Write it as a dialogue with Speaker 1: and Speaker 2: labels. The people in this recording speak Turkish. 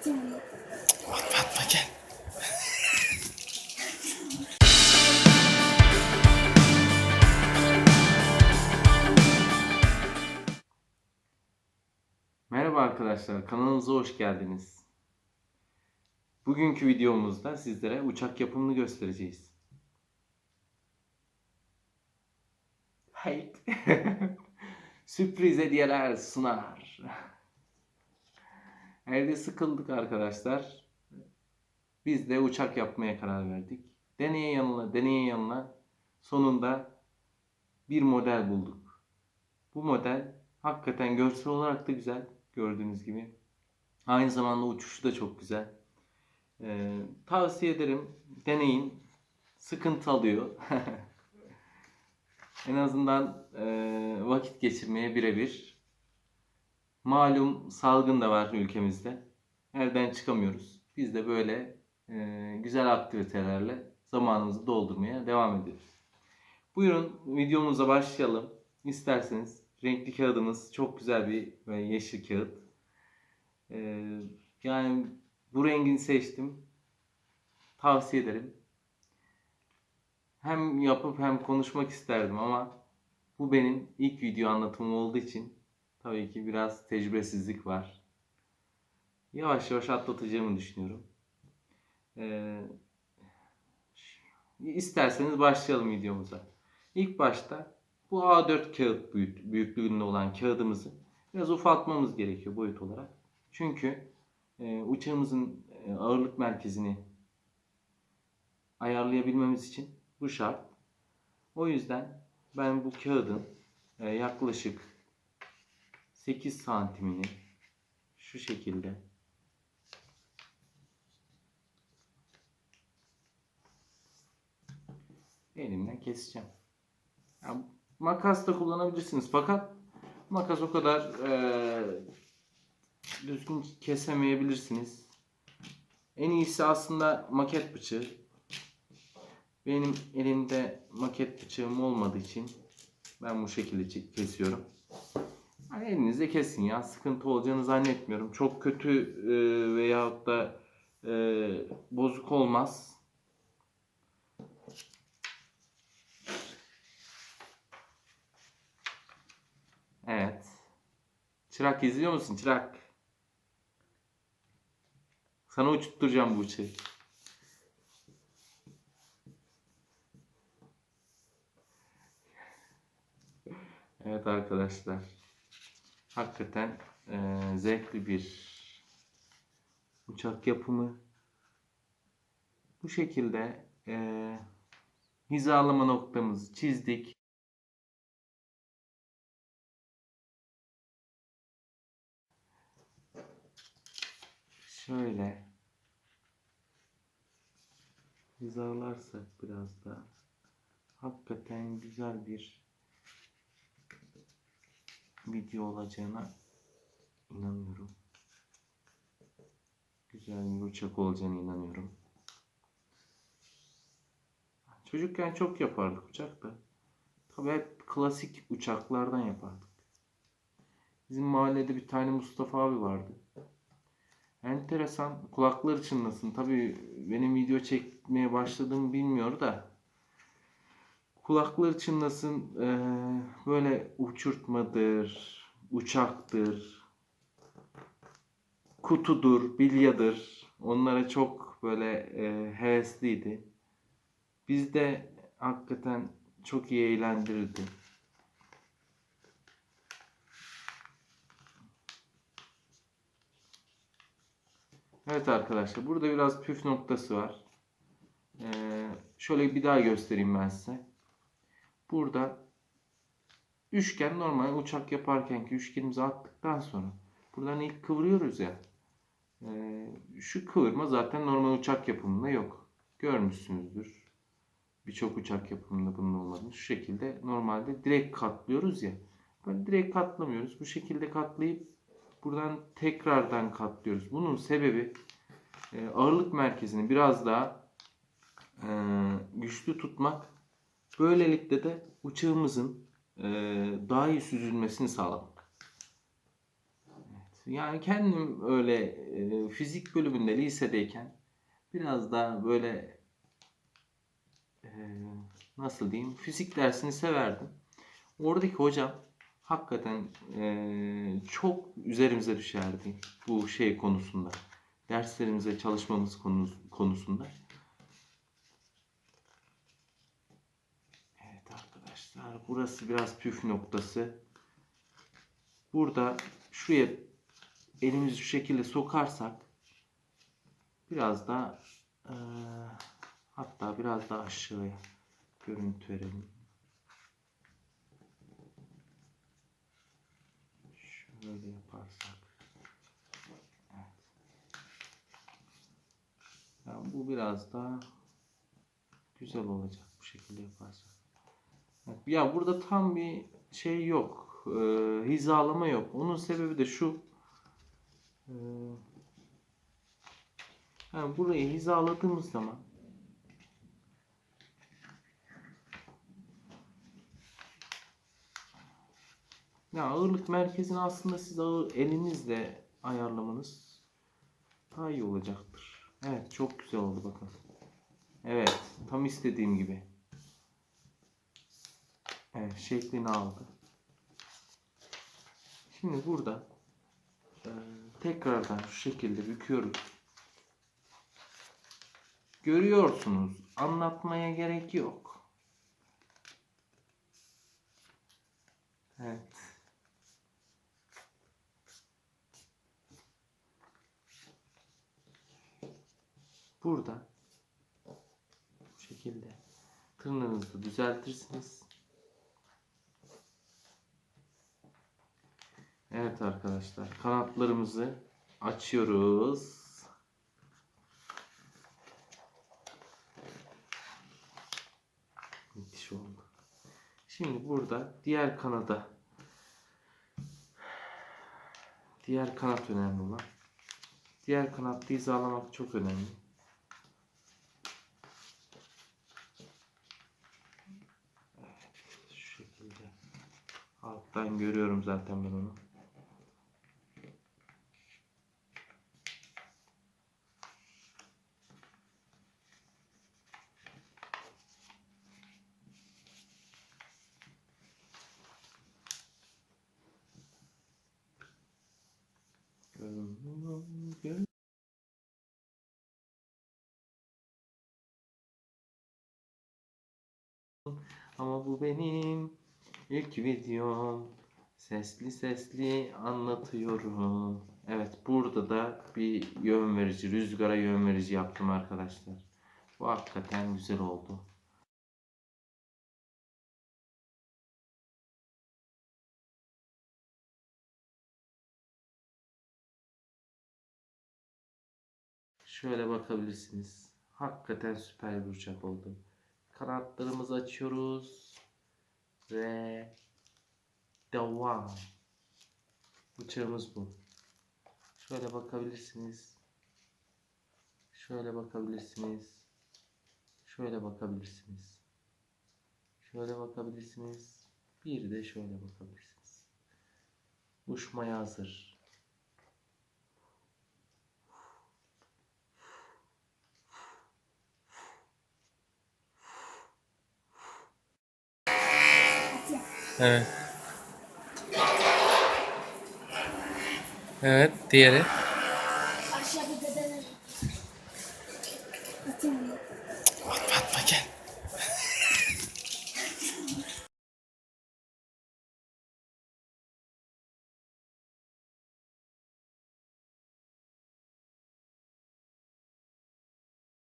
Speaker 1: Atayım mı?
Speaker 2: Atma atma gel. Merhaba arkadaşlar, kanalımıza hoş geldiniz. Bugünkü videomuzda sizlere uçak yapımını göstereceğiz. Hey. Sürpriz hediyeler sunar. Evde sıkıldık arkadaşlar. Biz de uçak yapmaya karar verdik. Deneye yanına, deneye yanına sonunda bir model bulduk. Bu model hakikaten görsel olarak da güzel gördüğünüz gibi. Aynı zamanda uçuşu da çok güzel. Ee, tavsiye ederim deneyin. Sıkıntı alıyor. en azından e, vakit geçirmeye birebir. Malum salgın da var ülkemizde. Evden çıkamıyoruz. Biz de böyle e, güzel aktivitelerle zamanımızı doldurmaya devam ediyoruz. Buyurun videomuza başlayalım. İsterseniz renkli kağıdımız çok güzel bir ve yeşil kağıt. E, yani bu rengini seçtim. Tavsiye ederim. Hem yapıp hem konuşmak isterdim ama bu benim ilk video anlatımım olduğu için tabii ki biraz tecrübesizlik var. Yavaş yavaş atlatacağımı düşünüyorum. Ee, isterseniz başlayalım videomuza. İlk başta bu A4 kağıt büyük, büyüklüğünde olan kağıdımızı biraz ufaltmamız gerekiyor boyut olarak. Çünkü e, uçağımızın e, ağırlık merkezini ayarlayabilmemiz için bu şart. O yüzden ben bu kağıdın e, yaklaşık 8 santimini şu şekilde elimle keseceğim. Yani makas da kullanabilirsiniz fakat makas o kadar e, düzgün kesemeyebilirsiniz. En iyisi aslında maket bıçağı. Benim elimde maket bıçağım olmadığı için ben bu şekilde kesiyorum. Yani elinizde kesin ya. Sıkıntı olacağını zannetmiyorum. Çok kötü e, veyahut da e, bozuk olmaz. Evet. Çırak izliyor musun Çırak? Sana uçutturacağım bu uçağı. Evet arkadaşlar. Hakikaten eee, zevkli bir uçak yapımı. Bu şekilde eee, hizalama noktamızı çizdik. Şöyle hizalarsak biraz da hakikaten güzel bir video olacağına inanıyorum. Güzel uçak olacağına inanıyorum. Çocukken çok yapardık uçak da. Tabii hep klasik uçaklardan yapardık. Bizim mahallede bir tane Mustafa abi vardı. Enteresan. Kulakları çınlasın. Tabii benim video çekmeye başladığımı bilmiyor da. Kulakları çınlasın. eee, böyle uçurtmadır, uçaktır, kutudur, bilyadır. Onlara çok böyle eee, hevesliydi. Biz de hakikaten çok iyi eğlendirirdi. Evet arkadaşlar burada biraz püf noktası var. Ee, şöyle bir daha göstereyim ben size. Burada üçgen normal uçak yaparkenki üçgenimizi attıktan sonra buradan ilk kıvırıyoruz ya. Ee, şu kıvırma zaten normal uçak yapımında yok. Görmüşsünüzdür. Birçok uçak yapımında bunun olmadığını. Şu şekilde normalde direkt katlıyoruz ya. Böyle direkt katlamıyoruz. Bu şekilde katlayıp buradan tekrardan katlıyoruz. Bunun sebebi e, ağırlık merkezini biraz daha e, güçlü tutmak. Böylelikle de uçağımızın e, daha iyi süzülmesini sağlamak. Evet. Yani kendim öyle e, fizik bölümünde lisedeyken biraz daha böyle e, nasıl diyeyim fizik dersini severdim. Oradaki hocam hakikaten e, çok üzerimize düşerdi bu şey konusunda. Derslerimize çalışmamız konu, konusunda. Evet arkadaşlar burası biraz püf noktası. Burada şuraya elimizi şu şekilde sokarsak biraz da eee, hatta biraz daha aşağıya görüntü verelim. Şöyle yaparsak. Evet. Ya bu biraz daha güzel olacak bu şekilde yaparsak. Ya burada tam bir şey yok. eee, hizalama yok. Onun sebebi de şu. eee, yani burayı hizaladığımız zaman ya ağırlık merkezini aslında siz ağır, elinizle ayarlamanız daha iyi olacaktır. Evet çok güzel oldu bakın. Evet tam istediğim gibi. Evet şeklini aldı. Şimdi burada e, tekrardan şu şekilde büküyoruz. Görüyorsunuz. Anlatmaya gerek yok. Evet. Burada bu şekilde tırnağınızı düzeltirsiniz. Evet arkadaşlar kanatlarımızı açıyoruz. Müthiş oldu. Şimdi burada diğer kanada diğer kanat önemli olan. Diğer kanatta hizalamak çok önemli. Evet, şu şekilde. Alttan görüyorum zaten ben onu. Görüyorum, görüyorum. Ama bu benim ilk videom. Sesli sesli anlatıyorum. Evet burada da bir yön verici, rüzgara yön verici yaptım arkadaşlar. Bu hakikaten güzel oldu. Şöyle bakabilirsiniz. Hakikaten süper bir uçak oldu. Kanatlarımızı açıyoruz. Ve devam. Uçağımız bu. Şöyle bakabilirsiniz. Şöyle bakabilirsiniz. Şöyle bakabilirsiniz. Şöyle bakabilirsiniz. Bir de şöyle bakabilirsiniz. Uçmaya hazır.
Speaker 1: Evet. Evet, diğeri.
Speaker 3: Aşağıda dedeler. Atayım mı?
Speaker 1: Atma atma gel.